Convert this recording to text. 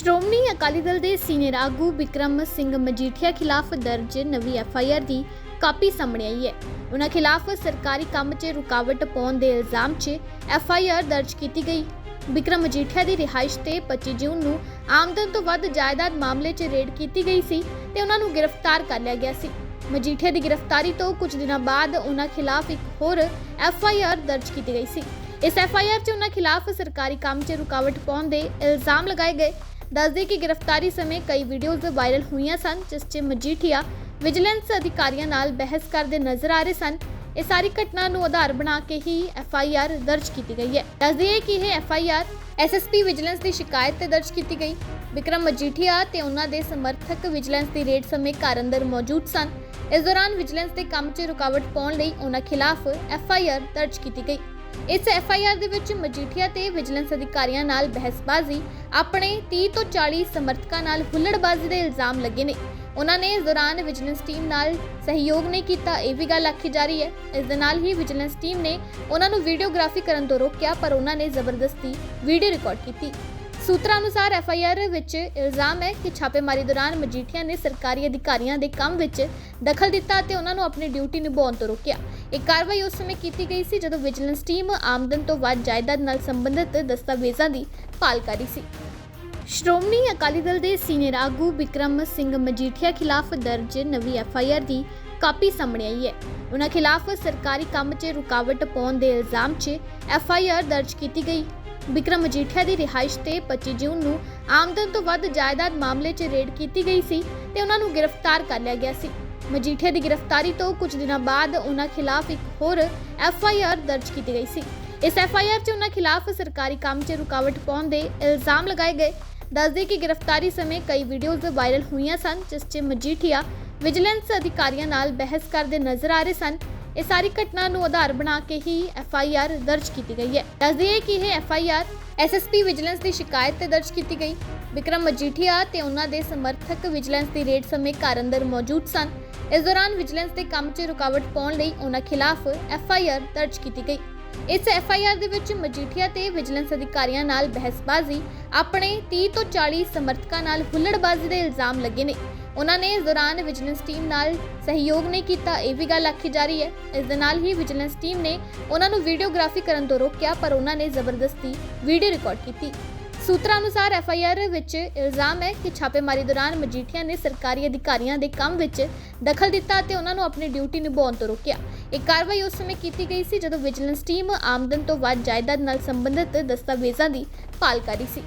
ਸ਼੍ਰੋਮਣੀ ਅਕਾਲੀ ਦਲ ਦੇ ਸੀਨੀਅਰ ਆਗੂ ਵਿਕਰਮ ਸਿੰਘ ਮਜੀਠੀਆ ਖਿਲਾਫ ਦਰਜ ਨਵੀਂ ਐਫ ਆਈ ਆਰ ਦੀ ਕਾਪੀ ਸਾਹਮਣੇ ਆਈ ਹੈ। ਉਹਨਾਂ ਖਿਲਾਫ ਸਰਕਾਰੀ ਕੰਮ 'ਚ ਰੁਕਾਵਟ ਪਾਉਣ ਦੇ ਇਲਜ਼ਾਮ 'ਚ ਐਫ ਆਈ ਆਰ ਦਰਜ ਕੀਤੀ ਗਈ। ਵਿਕਰਮ ਮਜੀਠੀਆ ਦੀ ਰਿਹਾਇਸ਼ ਤੇ 25 ਜੂਨ ਨੂੰ ਆਮਦਨ ਤੋਂ ਵੱਧ ਜਾਇਦਾਦ ਮਾਮਲੇ 'ਚ ਰੇਡ ਕੀਤੀ ਗਈ ਸੀ ਤੇ ਉਹਨਾਂ ਨੂੰ ਗ੍ਰਿਫਤਾਰ ਕਰ ਲਿਆ ਗਿਆ ਸੀ। ਮਜੀਠੀਆ ਦੀ ਗ੍ਰਿਫਤਾਰੀ ਤੋਂ ਕੁਝ ਦਿਨਾਂ ਬਾਅਦ ਉਹਨਾਂ ਖਿਲਾਫ ਇੱਕ ਹੋਰ ਐਫ ਆਈ ਆਰ ਦਰਜ ਕੀਤੀ ਗਈ ਸੀ। ਇਸ ਐਫ ਆਈ ਆਰ 'ਚ ਉਹਨਾਂ ਖਿਲਾਫ ਸਰਕਾਰੀ ਕੰਮ 'ਚ ਰੁਕਾਵਟ ਪਾਉਣ ਦੇ ਇਲਜ਼ਾਮ ਲਗਾਏ ਗਏ। ਦੱਸਦੇ ਕਿ ਗ੍ਰਿਫਤਾਰੀ ਸਮੇਂ ਕਈ ਵੀਡੀਓਜ਼ ਵਾਇਰਲ ਹੋਈਆਂ ਸਨ, ਜਿਸ 'ਚ ਮਜੀਠੀਆ ਵਿਜੀਲੈਂਸ ਅਧਿਕਾਰੀਆਂ ਨਾਲ ਬਹਿਸ ਕਰਦੇ ਨਜ਼ਰ ਆ ਰਹੇ ਸਨ। ਇਹ ਸਾਰੀ ਘਟਨਾ ਨੂੰ ਆਧਾਰ ਬਣਾ ਕੇ ਹੀ ਐਫ ਆਈ ਆਰ ਦਰਜ ਕੀਤੀ ਗਈ ਹੈ। ਦੱਸਦੀ ਹੈ ਕਿ ਇਹ F I R S S P vigilance ਦੀ ਸ਼ਿਕਾਇਤ ਤੇ ਦਰਜ ਕੀਤੀ ਗਈ। ਵਿਕਰਮ ਮਜੀਠੀਆ ਤੇ ਉਹਨਾਂ ਦੇ ਸਮਰਥਕ ਵਿਜੀਲੈਂਸ ਦੀ ਰੇਡ ਸਮੇਂ ਘਰ ਅੰਦਰ ਮੌਜੂਦ ਸਨ। ਇਸ ਦੌਰਾਨ ਵਿਜੀਲੈਂਸ ਦੇ ਕੰਮ 'ਚ ਰੁਕਾਵਟ ਪਾਉਣ ਲਈ ਉਹਨਾਂ ਖਿਲਾਫ ਐਫ ਆਈ ਆਰ ਦਰਜ ਕੀਤੀ ਗਈ। ਇਸ ਐਫਆਈਆਰ ਦੇ ਵਿੱਚ ਮਜੀਠੀਆ ਤੇ ਵਿਜੀਲੈਂਸ ਅਧਿਕਾਰੀਆਂ ਨਾਲ ਬਹਿਸਬਾਜ਼ੀ, ਆਪਣੇ 30 ਤੋਂ 40 ਸਮਰਥਕਾਂ ਨਾਲ ਹੁੱਲੜਬਾਜ਼ੀ ਦੇ ਇਲਜ਼ਾਮ ਲੱਗੇ ਨੇ। ਉਹਨਾਂ ਨੇ ਇਸ ਦੌਰਾਨ ਵਿਜੀਲੈਂਸ ਟੀਮ ਨਾਲ ਸਹਿਯੋਗ ਨਹੀਂ ਕੀਤਾ, ਇਹ ਵੀ ਗੱਲ ਆਖੀ ਜਾ ਰਹੀ ਹੈ। ਇਸ ਦੇ ਨਾਲ ਹੀ ਵਿਜੀਲੈਂਸ ਟੀਮ ਨੇ ਉਹਨਾਂ ਨੂੰ ਵੀਡੀਓਗ੍ਰਾਫੀ ਕਰਨ ਤੋਂ ਰੋਕਿਆ, ਪਰ ਉਹਨਾਂ ਨੇ ਜ਼ਬਰਦਸਤੀ ਵੀਡੀਓ ਰਿਕਾਰਡ ਕੀਤੀ। ਸੂਤਰਾਂ ਅਨੁਸਾਰ ਐਫ ਆਈ ਆਰ ਵਿੱਚ ਇਲਜ਼ਾਮ ਹੈ ਕਿ ਛਾਪੇਮਾਰੀ ਦੌਰਾਨ ਮਜੀਠੀਆ ਨੇ ਸਰਕਾਰੀ ਅਧਿਕਾਰੀਆਂ ਦੇ ਕੰਮ ਵਿੱਚ ਦਖਲ ਦਿੱਤਾ ਅਤੇ ਉਹਨਾਂ ਨੂੰ ਆਪਣੀ ਡਿਊਟੀ ਨਿਭਾਉਣ ਤੋਂ ਰੋਕਿਆ। ਇਹ ਕਾਰਵਾਈ ਉਸ ਸਮੇਂ ਕੀਤੀ ਗਈ ਸੀ ਜਦੋਂ ਵਿਜੀਲੈਂਸ ਟੀਮ ਆਮਦਨ ਤੋਂ ਵੱਧ ਜਾਇਦਾਦ ਨਾਲ ਸੰਬੰਧਿਤ ਦਸਤਾਵੇਜ਼ਾਂ ਦੀ ਭਾਲ ਕਰ ਰਹੀ ਸੀ। ਸ਼੍ਰੋਮਣੀ ਅਕਾਲੀ ਦਲ ਦੇ ਸੀਨੀਅਰ ਆਗੂ ਵਿਕਰਮ ਸਿੰਘ ਮਜੀਠੀਆ ਖਿਲਾਫ ਦਰਜ ਨਵੀਂ ਐੱਫ ਆਈ ਆਰ ਦੀ ਕਾਪੀ ਸਾਹਮਣੇ ਆਈ ਹੈ। ਉਹਨਾਂ ਖਿਲਾਫ ਸਰਕਾਰੀ ਕੰਮ 'ਚ ਰੁਕਾਵਟ ਪਾਉਣ ਦੇ ਇਲਜ਼ਾਮ 'ਚ ਐਫ ਆਈ ਆਰ ਦਰਜ ਕੀਤੀ ਗਈ। ਵਿਕਰਮ ਮਜੀਠੀਆ ਦੀ ਰਿਹਾਇਸ਼ ਤੇ 25 ਜੂਨ ਨੂੰ ਆਮਦਨ ਤੋਂ ਵੱਧ ਜਾਇਦਾਦ ਮਾਮਲੇ 'ਚ ਰੇਡ ਕੀਤੀ ਗਈ ਸੀ ਤੇ ਉਹਨਾਂ ਨੂੰ ਗ੍ਰਿਫਤਾਰ ਕਰ ਲਿਆ ਗਿਆ ਸੀ। ਮਜੀਠੀਆ ਦੀ ਗ੍ਰਿਫਤਾਰੀ ਤੋਂ ਕੁਝ ਦਿਨਾਂ ਬਾਅਦ ਉਹਨਾਂ ਖਿਲਾਫ ਇੱਕ ਹੋਰ ਐਫ ਆਈ ਆਰ ਦਰਜ ਕੀਤੀ ਗਈ ਸੀ। ਇਸ ਐਫ ਆਈ ਆਰ 'ਚ ਉਹਨਾਂ ਖਿਲਾਫ ਸਰਕਾਰੀ ਕੰਮ 'ਚ ਰੁਕਾਵਟ ਪਾਉਣ ਦੇ ਇਲਜ਼ਾਮ ਲਗਾਏ ਗਏ। ਦੱਸਦੇ ਕਿ ਗ੍ਰਿਫਤਾਰੀ ਸਮੇਂ ਕਈ ਵੀਡੀਓਜ਼ ਵਾਇਰਲ ਹੋਈਆਂ ਸਨ, ਜਿਸ 'ਚ ਮਜੀਠੀਆ ਵਿਜੀਲੈਂਸ ਅਧਿਕਾਰੀਆਂ ਨਾਲ ਬਹਿਸ ਕਰਦੇ ਨਜ਼ਰ ਆ ਰਹੇ ਸਨ। ਇਹ ਸਾਰੀ ਘਟਨਾ ਨੂੰ ਆਧਾਰ ਬਣਾ ਕੇ ਹੀ ਐਫਆਈਆਰ ਦਰਜ ਕੀਤੀ ਗਈ ਹੈ। ਦੱਸਦੀ ਹੈ ਕਿ ਇਹ ਐਫਆਈਆਰ ਐਸਐਸਪੀ ਵਿਜੀਲੈਂਸ ਦੀ ਸ਼ਿਕਾਇਤ ਤੇ ਦਰਜ ਕੀਤੀ ਗਈ। ਵਿਕਰਮ ਮਜੀਠੀਆ ਤੇ ਉਹਨਾਂ ਦੇ ਸਮਰਥਕ ਵਿਜੀਲੈਂਸ ਦੀ ਰੇਡ ਸਮੇਂ ਘਰ ਅੰਦਰ ਮੌਜੂਦ ਸਨ। ਇਸ ਦੌਰਾਨ ਵਿਜੀਲੈਂਸ ਦੇ ਕੰਮ 'ਚ ਰੁਕਾਵਟ ਪਾਉਣ ਲਈ ਉਹਨਾਂ ਖਿਲਾਫ ਆਰ ਦਰਜ ਕੀਤੀ ਗਈ। ਇਸ ਐਫਆਈਆਰ ਦੇ ਵਿੱਚ ਮਜੀਠੀਆ ਤੇ ਵਿਜੀਲੈਂਸ ਅਧਿਕਾਰੀਆਂ ਨਾਲ ਬਹਿਸਬਾਜ਼ੀ, ਆਪਣੇ 30 ਤੋਂ 40 ਸਮਰਥਕਾਂ ਨਾਲ ਹੁੱਲੜਬਾਜ਼ੀ ਦੇ ਇਲਜ਼ਾਮ ਲੱਗੇ ਨੇ। ਉਹਨਾਂ ਨੇ ਇਸ ਦੌਰਾਨ ਵਿਜੀਲੈਂਸ ਟੀਮ ਨਾਲ ਸਹਿਯੋਗ ਨਹੀਂ ਕੀਤਾ, ਇਹ ਵੀ ਗੱਲ ਆਖੀ ਜਾ ਰਹੀ ਹੈ। ਇਸ ਦੇ ਨਾਲ ਹੀ ਵਿਜੀਲੈਂਸ ਟੀਮ ਨੇ ਉਹਨਾਂ ਨੂੰ ਵੀਡੀਓਗ੍ਰਾਫੀ ਕਰਨ ਤੋਂ ਰੋਕਿਆ, ਪਰ ਉਹਨਾਂ ਨੇ ਜ਼ਬਰਦਸਤੀ ਵੀਡੀਓ ਰਿਕਾਰਡ ਕੀਤੀ। ਸੂਤਰਾਂ ਅਨੁਸਾਰ ਐਫ ਆਈ ਆਰ ਵਿੱਚ ਇਲਜ਼ਾਮ ਹੈ ਕਿ ਛਾਪੇਮਾਰੀ ਦੌਰਾਨ ਮਜੀਠੀਆ ਨੇ ਸਰਕਾਰੀ ਅਧਿਕਾਰੀਆਂ ਦੇ ਕੰਮ ਵਿੱਚ ਦਖਲ ਦਿੱਤਾ ਅਤੇ ਉਹਨਾਂ ਨੂੰ ਆਪਣੀ ਡਿਊਟੀ ਨਿਭਾਉਣ ਤੋਂ ਰੋਕਿਆ। ਇਹ ਕਾਰਵਾਈ ਉਸ ਸਮੇਂ ਕੀਤੀ ਗਈ ਸੀ ਜਦੋਂ ਵਿਜੀਲੈਂਸ ਟੀਮ ਆਮਦਨ ਤੋਂ ਵੱਧ ਜਾਇਦਾਦ ਨਾਲ ਸੰਬੰਧਿਤ ਦਸਤਾਵੇਜ਼ਾਂ ਦੀ ਭਾਲ ਕਰ ਰਹੀ ਸੀ।